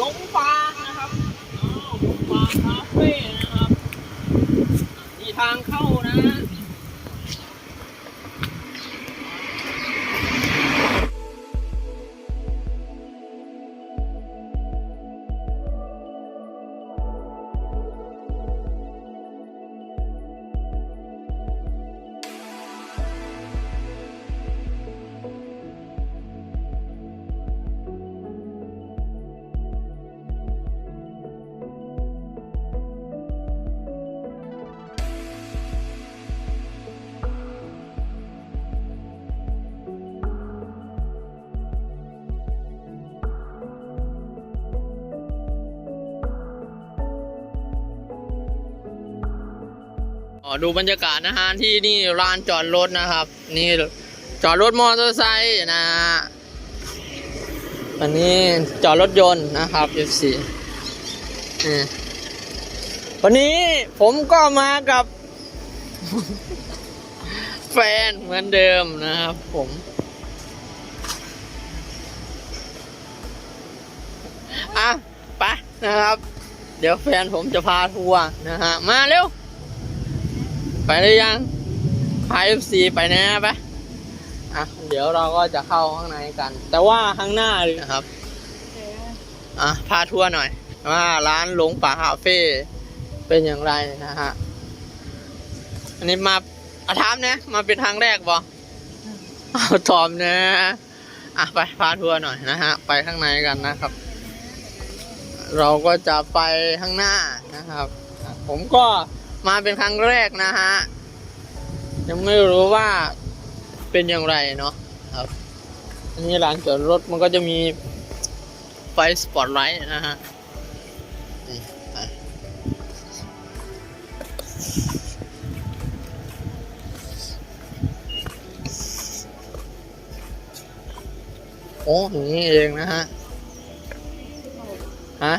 ลงฟางนะครับอ้าวหลงป่าคาเฟ่ ดูบรรยากาศนะฮะที่นี่ลานจอดรถนะครับ นี่จอดรถมอเตอร์ไซค์นะฮะอันนี้จอดรถยนต์นะครับ F4 นี่วันนี้ผมก็มากับ แฟนเหมือนเดิมนะครับผม อะ ไปนะครับ เดี๋ยวแฟนผมจะพาทัวร์นะฮะ มาเร็ว ไปหรือยังพาเอฟซีไปแน่ไปอะ เดี๋ยวเราก็จะเข้าข้างในกัน แต่ว่าข้างหน้าเลยนะครับ อะ พาทัวร์หน่อย ว่าร้านหลงป่าคาเฟ่เป็นอย่างไรนะฮะ อันนี้มาอาถามเนี่ยมาเป็นทางแรกบอเอาตอมเนี่ยอะไปพาทัวร์หน่อยนะฮะ ไปข้างในกันนะครับ เราก็จะไปข้างหน้านะครับอะผมก็ มาเป็นครั้งแรกนะฮะ ยังไม่รู้ว่าเป็นอย่างไรเนาะครับอันนี้ร้านจอดรถมันก็จะมีไฟสปอตไลท์นะฮะนี่ไปโอ้อย่างนี้เองนะฮะ ฮะ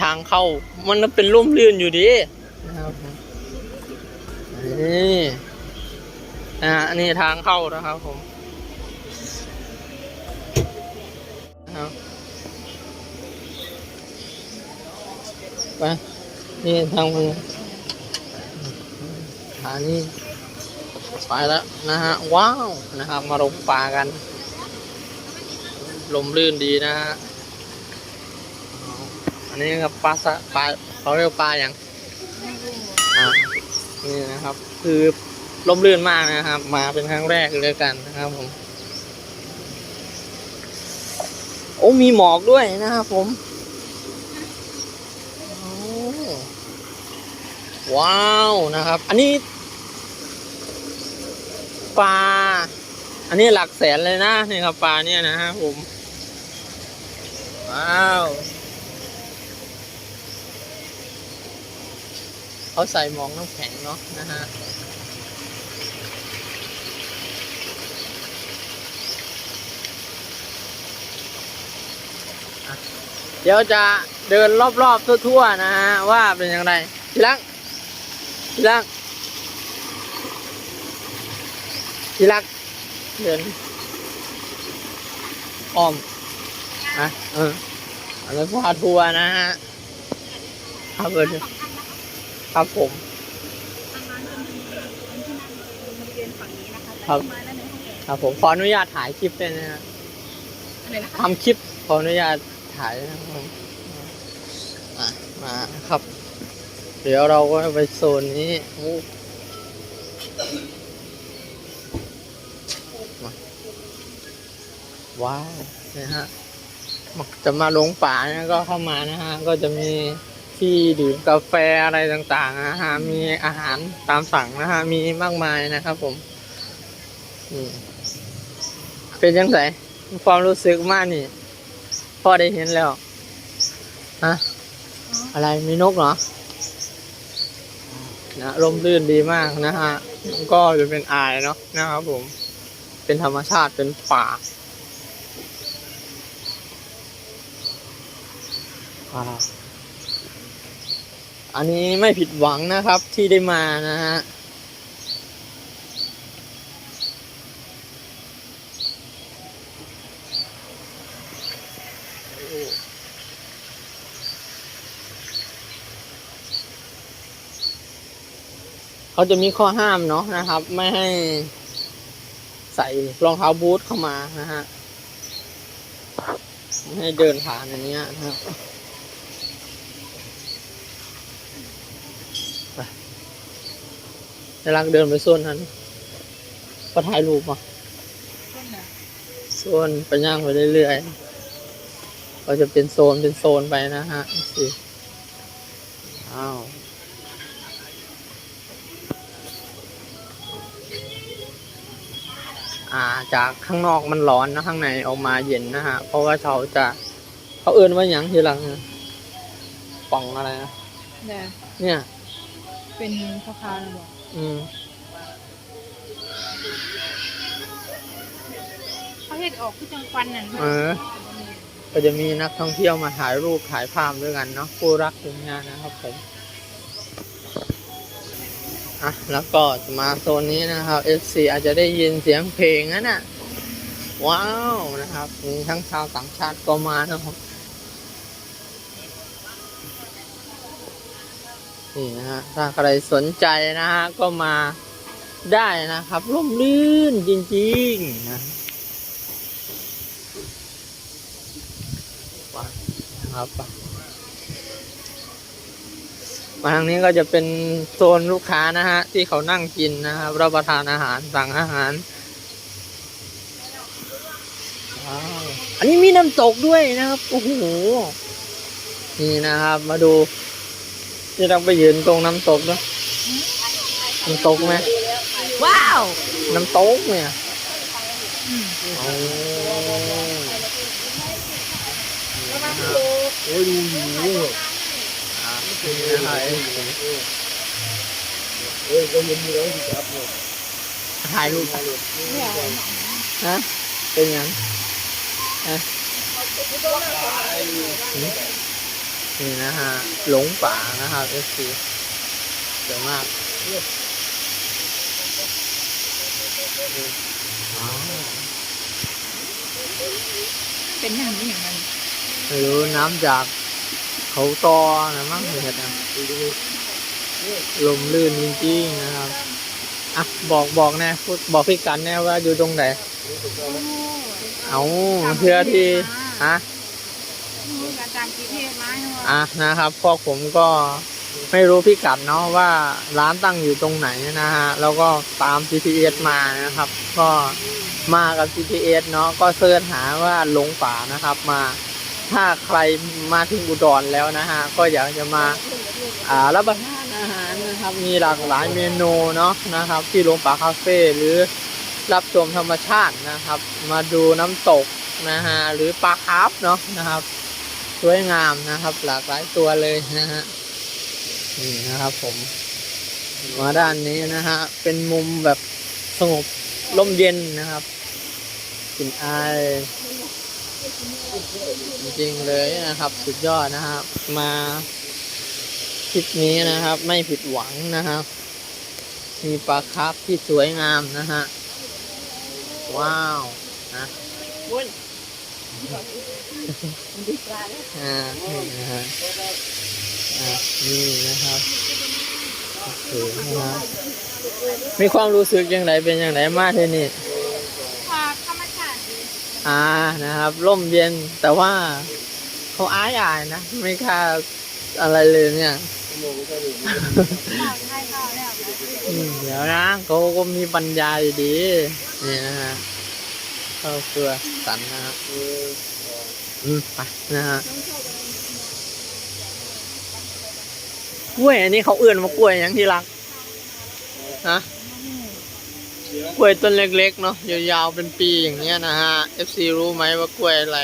ทางเข้ามันเป็นร่มรื่นอยู่ดี นี่นะฮะนี่ทางเข้านะครับผมนะครับไปนี่ทางมือหานี่ไปแล้วนะฮะ ว้าว นะครับ มาลงป่ากัน ลมลื่นดีนะฮะ อันนี้ครับปลาสะปลาเขาเรียกปลาอย่างอ่า นี่นะครับ คือล่มลื่นมากนะครับ มาเป็นครั้งแรกเลยกันนะครับผม โอ้มีหมอกด้วยนะครับผมโอ้ว้าวนะครับ อันนี้ปลาอันนี้หลักแสนเลยนะนี่ครับปลาเนี่ยนะครับผม ว้าว เขาใส่หมองน้ำแข็งเนาะนะฮะเดี๋ยวจะเดินรอบๆทั่วๆนะฮะว่าเป็นอย่างไรทีลักทีลักทีลักเดินอ้อมอะเอออันนี้พาทัวร์นะฮะครับเออ ครับผมครับครับผมขออนุญาตถ่ายคลิปด้วยนะฮะอะไรนะคะทำคลิปขออนุญาตถ่ายนะครับผมอะมาครับ เดี๋ยวเราก็ไปโซนนี้โอ้มาว้าวนะฮะมาจะมาลงป่านะก็เข้ามานะฮะก็จะมี ที่ดื่มกาแฟอะไรต่างๆนะฮะมีอาหารตามสั่งนะฮะมีมากมายนะครับผมเป็นยังไงความรู้สึกมากนี่พ่อได้เห็นแล้วฮะอะไรมีนกเหรอนะลมลื่นดีมากนะฮะก็จะเป็นอายเนาะนะครับผม เป็นธรรมชาติเป็นป่าว้า อันนี้ไม่ผิดหวังนะครับที่ได้มานะฮะเขาจะมีข้อห้ามเนาะนะครับ ไม่ให้ใส่รองเท้าบูทเข้ามานะฮะ ไม่ให้เดินผ่านอันนี้นะครับ เดี๋ยวรักเดินไปโซนนั้นก็ถ่ายรูปมาต้นน่ะโซนไปย่างไปเรื่อยๆ ก็จะเป็นโซนเป็นโซนไปนะฮะสิอ้าวอ่าจากข้างนอกมันร้อนนะข้างในออกมาเย็นนะฮะ เพราะว่าเขาจะเขาเอื้นว่าอย่างทีหลังนะป่องอะไรนะแต่เนี่ย เป็นพ่อค้านะบอก อืมเขาเฮ็ดออกคือจังฟันนั่นเออ ก็จะมีนักท่องเที่ยวมาถ่ายรูปถ่ายภาพด้วยกันเนาะคู่รักอย่างเงี้ยนะครับผมอะแล้วก็จะมาโซนนี้นะครับ FC อาจจะได้ยินเสียงเพลงนั่นน่ะ ว้าวนะครับมีทั้งชาวต่างชาติก็มานะครับ นี่นะฮะถ้าใครสนใจนะฮะก็มาได้นะครับร่มรื่นจริงๆนะครับมาทางนี้ก็จะเป็นโซนลูกค้านะฮะ ที่เขานั่งกินนะครับรับประทานอาหารสั่งอาหารอันนี้มีน้ำตกด้วยนะครับโอ้โหนี่นะครับ มาดู ที่เราไปยืนตรงน้ำตกด้วยน้ำตกไหมว้าวน้ำตกเนี่ยอืมโอ้โอ้ยดูหิวอะนี่นะครับเอ้ยก็ยังมีแล้วที่จับเลยถ่ายรูปเนี่ยฮะเป็นยังฮะนี่นะฮะหลงป่านะครับเอฟซีเจ๋งมากอ๋อเป็นอย่างนี้อย่างนั้นไม่รู้น้ำจากเขาตอนะมั้งเห็นอะลมลื่นจริงๆนะครับอะบอกบอกแน่พูดบอกพี่กันแน่ว่าอยู่ตรงไหนเอาเพื่อที่ฮะ อาจารย์กีเทศมาให้ว่าอะนะครับพวกผมก็ไม่รู้พิกัดเนาะว่าร้านตั้งอยู่ตรงไหนนะฮะแล้วก็ตาม GPS มานะครับ ก็มากับ GPS เนาะก็เสิร์ชหาว่าหลงป่านะครับมาถ้าใครมาถึงอุดรแล้วนะฮะก็อยากจะมาอ่ารับประทานอาหารนะครับ มีหลากหลายเมนูเนาะนะครับ ที่หลงป่าคาเฟ่หรือรับชมธรรมชาตินะครับ มาดูน้ำตกนะฮะหรือปลาคาร์ฟเนาะนะครับ วยงามนะครับ หลากหลายตัวเลยนะฮะนี่นะครับผม มาด้านนี้นะฮะเป็นมุมแบบสงบร่มเย็นนะครับกลิ่นอายจริงๆเลยนะครับ สุดยอดนะครับ มาทริปนี้นะครับ ไม่ผิดหวังนะครับ มีปลาคาร์ฟที่สวยงามนะฮะว้าวนะ อ่านี่นะฮะอ่านี่นะครับโอเคนะครับมีความรู้สึกอยังไงเป็นอยังไงมากที่นี่พาธรรมชาติดีอ่านะครับร่มเย็นแต่ว่าเขาอายอายนะ ไม่กล้าอะไรเลยเนี่ยข้าวไทยข้าวแล้ว อืมเดี๋ยวนะเขาก็มีบรรยายดีนี่นะฮะ ข้าเกลือสันนะครับอืมไปนะฮะกล้วยอันนี้เขาเอื่นว่ากล้วยหยังที่รักฮะกล้วยต้นเล็กๆเนาะยาวๆเป็นปีอย่างเงี้ยนะฮะ FC รู้ไหมว่ากล้วยอะไร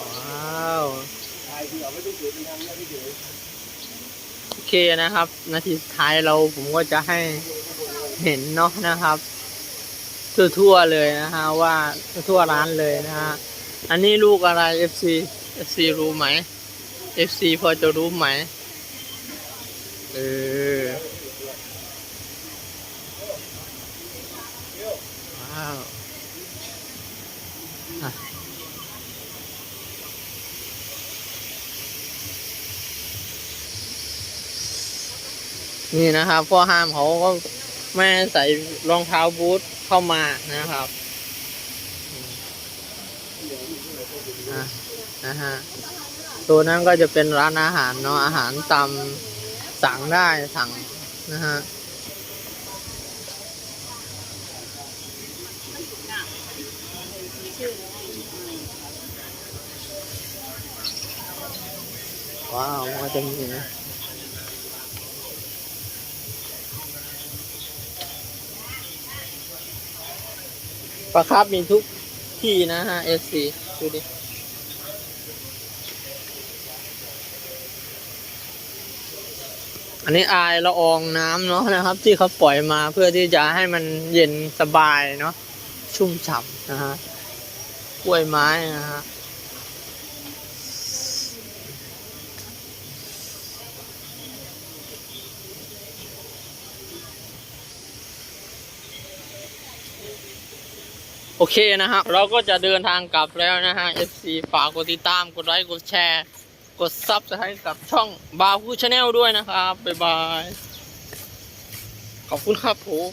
ว้าวโอเคนะครับ นาทีสุดท้ายเราผมก็จะให้เห็นเนาะนะครับ ทั่วๆเลยนะฮะว่าทั่วร้านเลยนะฮะอันนี้ลูกอะไร FC FC รู้ไหม FC พอจะรู้ไหมเออว้าวนี่นะครับพ่อห้ามเขาก็ไม่ให้ใส่รองเท้าบูท เข้ามานะครับนะฮะตัวนั้นก็จะเป็นร้านอาหารเนาะอาหารตามสั่งได้สั่งนะฮะว้าวมันก็จะมีนะ ปลาคาร์ฟมีทุกที่นะฮะเอซีดูดิอันนี้อายละอองน้ำเนาะนะครับ ที่เขาปล่อยมาเพื่อที่จะให้มันเย็นสบายเนาะชุ่มฉ่ำนะฮะกล้วยไม้นะฮะ โอเคนะครับเราก็จะเดินทางกลับแล้วนะฮะ FC ฝากกดติดตามกดไลค์กดแชร์ กดซับสไครต์กับช่องบาคูชาแนลด้วยนะครับ บ๊ายบาย ขอบคุณครับผม